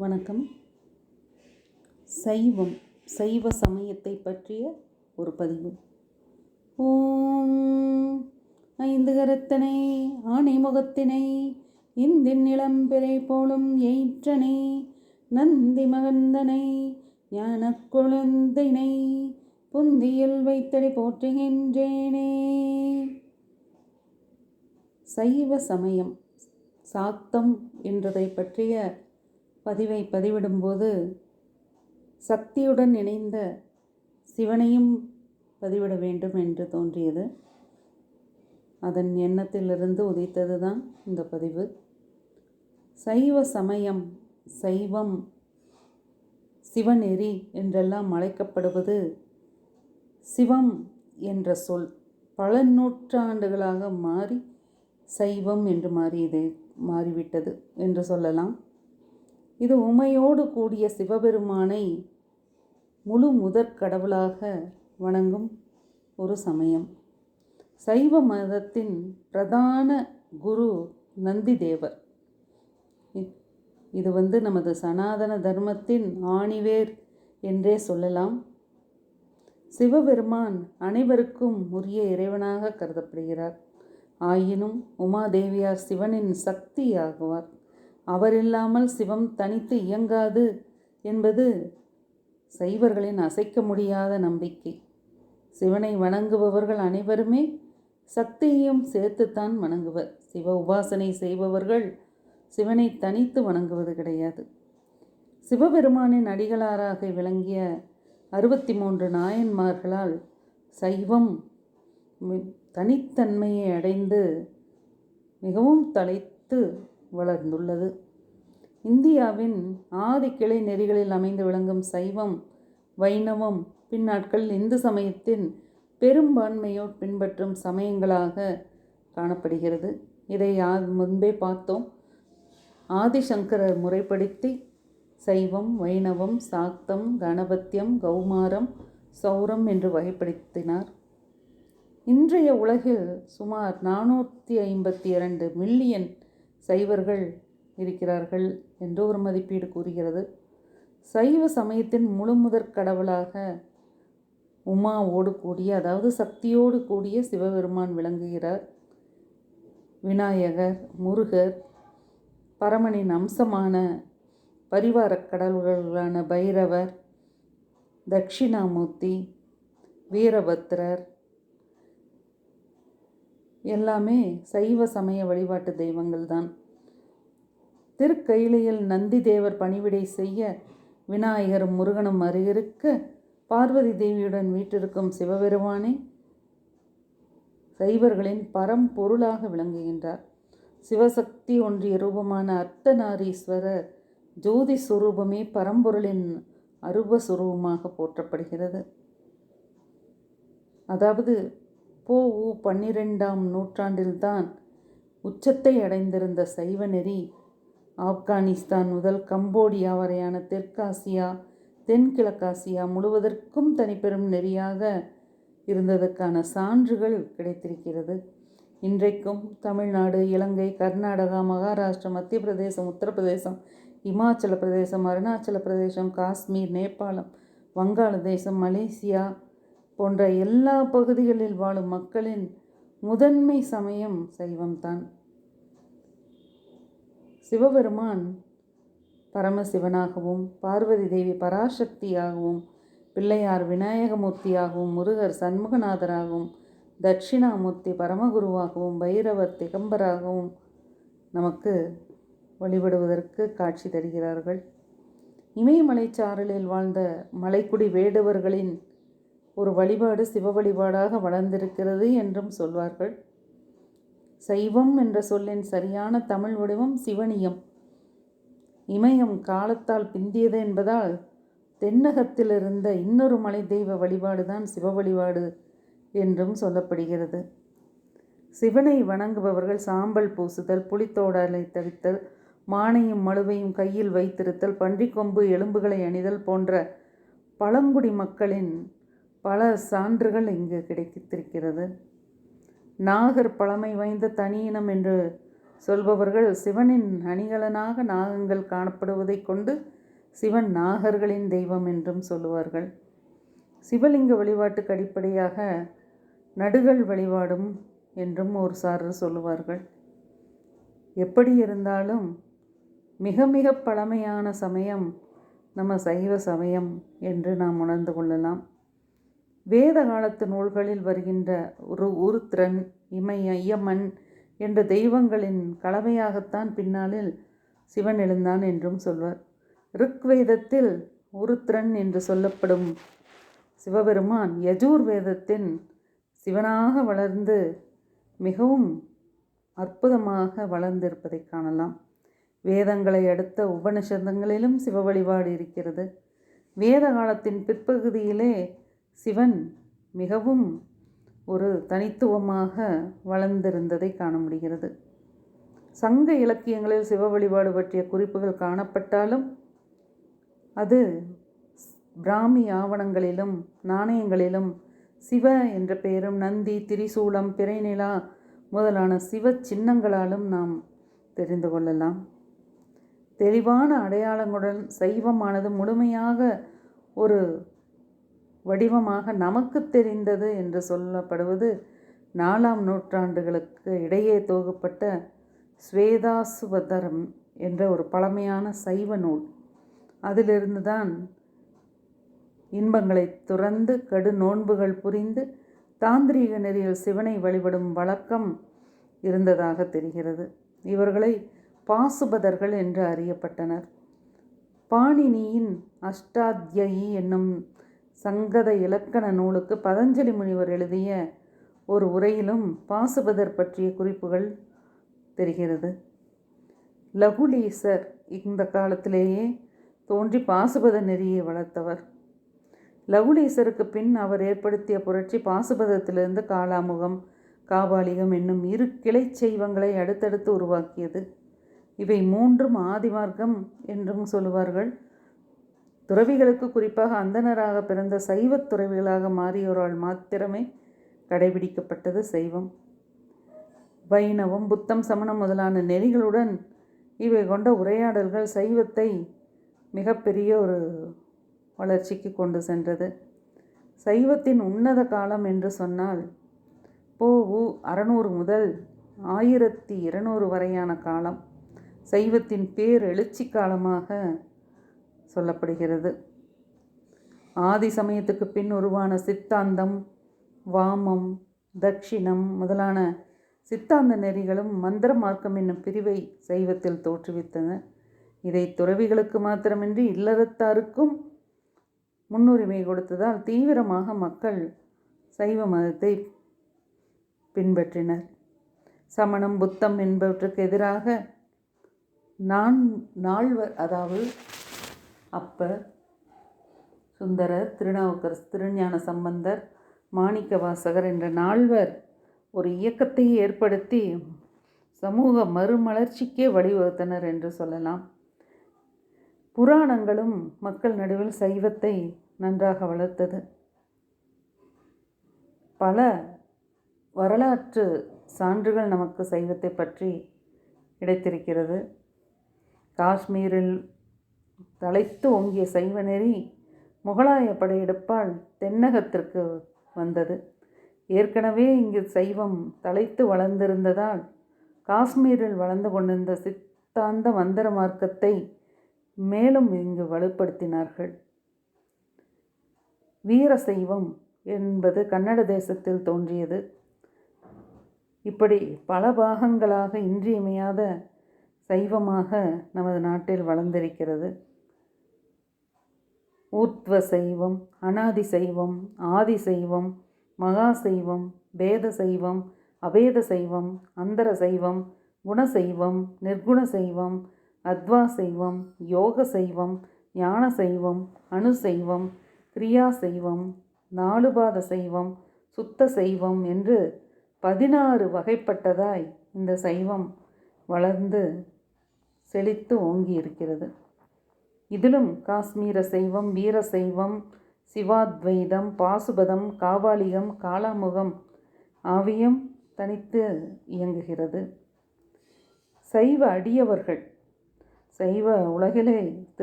வணக்கம். சைவம் சைவ சமயத்தை பற்றிய ஒரு பதிவு. ஓம் ஐந்து கரத்தனை ஆணை முகத்தினை இந்தின் இளம்பிறை போலும் எயிற்றனை நந்தி மகந்தனை ஞான குழந்தைனை புந்தியில் வைத்தடி போற்றுகின்றேனே. சைவ சமயம் சாத்தம் என்றதை பற்றிய பதிவை பதிவிடும்போது சக்தியுடன் இணைந்த சிவனையும் பதிவிட வேண்டும் என்று தோன்றியது. அதன் எண்ணத்திலிருந்து உதித்தது தான் இந்த பதிவு. சைவ சமயம் சைவம் சிவநெறி என்றெல்லாம் அழைக்கப்படுவது சிவம் என்ற சொல். பல நூற்றாண்டுகளாக மாறி சைவம் என்று மாறியது மாறிவிட்டது என்று சொல்லலாம். இது உமையோடு கூடிய சிவபெருமானை முழு முதற் கடவுளாக வணங்கும் ஒரு சமயம். சைவ மதத்தின் பிரதான குரு நந்தி தேவர் இது வந்து நமது சனாதன தர்மத்தின் ஆணிவேர் என்றே சொல்லலாம். சிவபெருமான் அனைவருக்கும் உரிய இறைவனாக கருதப்படுகிறார். ஆயினும் உமாதேவியார் சிவனின் சக்தி அவர் இல்லாமல் சிவம் தனித்து இயங்காது என்பது சைவர்களின் அசைக்க முடியாத நம்பிக்கை. சிவனை வணங்குபவர்கள் அனைவருமே சக்தியையும் சேர்த்துத்தான் வணங்குவர். சிவ உபாசனை செய்பவர்கள் சிவனை தனித்து வணங்குவது கிடையாது. சிவபெருமானின் அடிகளாராக விளங்கிய அறுபத்தி மூன்று நாயன்மார்களால் சைவம் தனித்தன்மையை அடைந்து மிகவும் தலைத்து வளர்ந்துள்ளது. இந்தியாவின் ஆதி கிளை நெறிகளில் அமைந்து விளங்கும் சைவம் வைணவம் பின்னாட்களில் இந்து சமயத்தின் பெரும்பான்மையோர் பின்பற்றும் சமயங்களாக காணப்படுகிறது. இதை முன்பே பார்த்தோம். ஆதிசங்கரர் முறைப்படுத்தி சைவம் வைணவம் சாக்தம் கணபத்தியம் கௌமாரம் சௌரம் என்று வகைப்படுத்தினார். இன்றைய உலகில் சுமார் நானூற்றி ஐம்பத்தி இரண்டு மில்லியன் சைவர்கள் இருக்கிறார்கள் என்று ஒரு மதிப்பீடு கூறுகிறது. சைவ சமயத்தின் முழுமுதற் கடவுளாக உமாவோடு கூடிய அதாவது சக்தியோடு கூடிய சிவபெருமான் விளங்குகிறார். விநாயகர் முருகர் பரமனின் அம்சமான பரிவாரக் கடவுள்களான பைரவர் தட்சிணாமூர்த்தி வீரபத்ரர் எல்லாமே சைவ சமய வழிபாட்டு தெய்வங்கள் தான் திருக்கையிலையில் நந்தி தேவர் பணிவிடை செய்ய விநாயகரும் முருகனும் அருகிருக்க பார்வதி தேவியுடன் வீட்டிருக்கும் சிவபெருமானே சைவர்களின் பரம்பொருளாக விளங்குகின்றார். சிவசக்தி ஒன்றிய ரூபமான அர்த்தநாரீஸ்வரர் ஜோதி சுரூபமே பரம்பொருளின் அருப சுரூபமாக போற்றப்படுகிறது. அதாவது உ பன்னிரெண்டாம் நூற்றாண்டில்தான் உச்சத்தை அடைந்திருந்த சைவ நெறி ஆப்கானிஸ்தான் முதல் கம்போடியா வரையான தெற்காசியா தென்கிழக்காசியா முழுவதற்கும் தனிப்பெரும் நெறியாக இருந்ததற்கான சான்றுகள் கிடைத்திருக்கிறது. இன்றைக்கும் தமிழ்நாடு இலங்கை கர்நாடகா மகாராஷ்டிரா மத்திய பிரதேசம் உத்தரப்பிரதேசம் இமாச்சல பிரதேசம் அருணாச்சல பிரதேசம் காஷ்மீர் நேபாளம் வங்காளதேசம் மலேசியா போன்ற எல்லா பகுதிகளில் வாழும் மக்களின் முதன்மை சமயம் சைவம்தான் சிவபெருமான் பரமசிவனாகவும் பார்வதி தேவி பராசக்தியாகவும் பிள்ளையார் விநாயகமூர்த்தியாகவும் முருகர் சண்முகநாதராகவும் தட்சிணாமூர்த்தி பரமகுருவாகவும் பைரவர் திகம்பராகவும் நமக்கு வழிபடுவதற்கு காட்சி தருகிறார்கள். இமயமலைச்சாரலில் வாழ்ந்த மலைக்குடி வேடுவர்களின் ஒரு வழிபாடு சிவ வழிபாடாக வளர்ந்திருக்கிறது என்றும் சொல்வார்கள். சைவம் என்ற சொல்லின் சரியான தமிழ் வடிவம் சிவனியம். இமயம் காலத்தால் பிந்தியது என்பதால் தென்னகத்தில் இருந்த இன்னொரு மலை தெய்வ வழிபாடுதான் சிவ வழிபாடு என்றும் சொல்லப்படுகிறது. சிவனை வணங்குபவர்கள் சாம்பல் பூசுதல் புலித்தோடலை தவித்தல் மானையும் மழுவையும் கையில் வைத்திருத்தல் பன்றிக்கொம்பு எலும்புகளை அணிதல் போன்ற பழங்குடி மக்களின் பல சான்றுகள் இங்கு கிடைத்திருக்கிறது. நாகர் பழமை வாய்ந்த தனியினம் என்று சொல்பவர்கள் சிவனின் அணிகலனாக நாகங்கள் காணப்படுவதைக் கொண்டு சிவன் நாகர்களின் தெய்வம் என்றும் சொல்லுவார்கள். சிவலிங்க வழிபாட்டுக்கு அடிப்படையாக நடுகள் வழிபாடும் என்றும் ஒரு சாரர் சொல்லுவார்கள். எப்படி இருந்தாலும் மிக மிக பழமையான சமயம் நம்ம சைவ சமயம் என்று நாம் உணர்ந்து கொள்ளலாம். வேத காலத்து நூல்களில் வருகின்ற ஒரு உருத்திரன் இமய ஐயம்மன் என்ற தெய்வங்களின் கலவையாகத்தான் பின்னாளில் சிவன் எழுந்தான் என்றும் சொல்வர். ருக்வேதத்தில் உருத்திரன் என்று சொல்லப்படும் சிவபெருமான் யஜூர் வேதத்தின் சிவனாக வளர்ந்து மிகவும் அற்புதமாக வளர்ந்திருப்பதை காணலாம். வேதங்களை அடுத்த உபனிஷதங்களிலும் சிவ வழிபாடு இருக்கிறது. வேத காலத்தின் பிற்பகுதியிலே சிவன் மிகவும் ஒரு தனித்துவமாக வளர்ந்திருந்ததை காண முடிகிறது. சங்க இலக்கியங்களில் சிவ வழிபாடு பற்றிய குறிப்புகள் காணப்பட்டாலும் அது பிராமி ஆவணங்களிலும் நாணயங்களிலும் சிவ என்ற பெயரும் நந்தி திரிசூலம் பிறைநிலா முதலான சிவ சின்னங்களாலும் நாம் தெரிந்து கொள்ளலாம். தெளிவான அடையாளங்களுடன் சைவமானது முழுமையாக ஒரு வடிவமாக நமக்கு தெரிந்தது என்று சொல்லப்படுவது நாலாம் நூற்றாண்டுகளுக்கு இடையே தொகுப்பட்ட ஸ்வேதாசுவதரம் என்ற ஒரு பழமையான சைவ நூல். அதிலிருந்து தான் இன்பங்களை துறந்து கடு நோன்புகள் புரிந்து தாந்திரீக நெறியில் சிவனை வழிபடும் வழக்கம் இருந்ததாக தெரிகிறது. இவர்களை பாசுபதர்கள் என்று அறியப்பட்டனர். பாணினியின் அஷ்டாத்யயி என்னும் சங்கத இலக்கண நூலுக்கு பதஞ்சலி முனிவர் எழுதிய ஒரு உரையிலும் பாசுபதர் பற்றிய குறிப்புகள் தெரிகிறது. லகுலீசர் இந்த காலத்திலேயே தோன்றி பாசுபத நெறியை வளர்த்தவர். லகுலீசருக்கு பின் அவர் ஏற்படுத்திய புரட்சி பாசுபதத்திலிருந்து காலாமுகம் காபாலிகம் என்னும் இரு கிளை செய்வங்களை அடுத்தடுத்து உருவாக்கியது. இவை மூன்றும் ஆதிமார்க்கம் என்றும் சொல்லுவார்கள். துறவிகளுக்கு குறிப்பாக அந்தனராக பிறந்த சைவத் துறவிகளாக மாறியோரால் மாத்திரமே கடைபிடிக்கப்பட்டது சைவம். வைணவம் புத்தம் சமணம் முதலான நெறிகளுடன் இவை கொண்ட உரையாடல்கள் சைவத்தை மிகப்பெரிய ஒரு வளர்ச்சிக்கு கொண்டு சென்றது. சைவத்தின் உன்னத காலம் என்று சொன்னால் போவு அறநூறு முதல் ஆயிரத்தி இருநூறு வரையான காலம். சைவத்தின் பேர் எழுச்சி காலமாக சொல்லப்படுகிறது. ஆதி சமயத்துக்கு பின் உருவான சித்தாந்தம் வாமம் தட்சிணம் முதலான சித்தாந்த நெறிகளும் மந்திர மார்க்கம் என்னும் பிரிவை சைவத்தில் தோற்றுவித்தன. இதை துறவிகளுக்கு மாத்திரமின்றி இல்லறத்தாருக்கும் முன்னுரிமை கொடுத்ததால் தீவிரமாக மக்கள் சைவ மதத்தை பின்பற்றினர். சமணம் புத்தம் என்பவற்றுக்கு எதிராக நான் நால்வர் அதாவது அப்ப சுந்தரர் திருநாவுக்கரசு திருஞான சம்பந்தர் மாணிக்க வாசகர் என்ற நால்வர் ஒரு இயக்கத்தை ஏற்படுத்தி சமூக மறுமலர்ச்சிக்கே வழிவகுத்தனர் என்று சொல்லலாம். புராணங்களும் மக்கள் நடுவில் சைவத்தை நன்றாக வளர்த்தது. பல வரலாற்று சான்றுகள் நமக்கு சைவத்தை பற்றி கிடைத்திருக்கிறது. காஷ்மீரில் தலைத்து ஓங்கிய சைவ நெறி முகலாய படையெடுப்பால் தென்னகத்திற்கு வந்தது. ஏற்கனவே இங்கு சைவம் தலைத்து வளர்ந்திருந்ததால் காஷ்மீரில் வளர்ந்து கொண்டிருந்த சித்தாந்த மந்திர மார்க்கத்தை மேலும் இங்கு வலுப்படுத்தினார்கள். வீர சைவம் என்பது கன்னட தேசத்தில் தோன்றியது. இப்படி பல பாகங்களாக இன்றியமையாத சைவமாக நமது நாட்டில் வளர்ந்திருக்கிறது. ஊர்த்வ சைவம் அனாதி சைவம் ஆதி சைவம் மகா சைவம் பேத சைவம் அபேத சைவம் அந்தர சைவம் குணசைவம் நிர்குண சைவம் அத்வா சைவம் யோக சைவம் ஞான சைவம் அணு சைவம் கிரியா சைவம் நாலுபாத சைவம் சுத்த சைவம் என்று பதினாறு வகைப்பட்டதாய் இந்த சைவம் வளர்ந்து செழித்து ஓங்கி இருக்கிறது இதிலும் காஷ்மீர சைவம் வீர சைவம் சிவாத்வைதம் பாசுபதம் காவாலிகம் காலாமுகம் ஆவியம் தனித்து இயங்குகிறது. சைவ அடியவர்கள் சைவ உலகிலே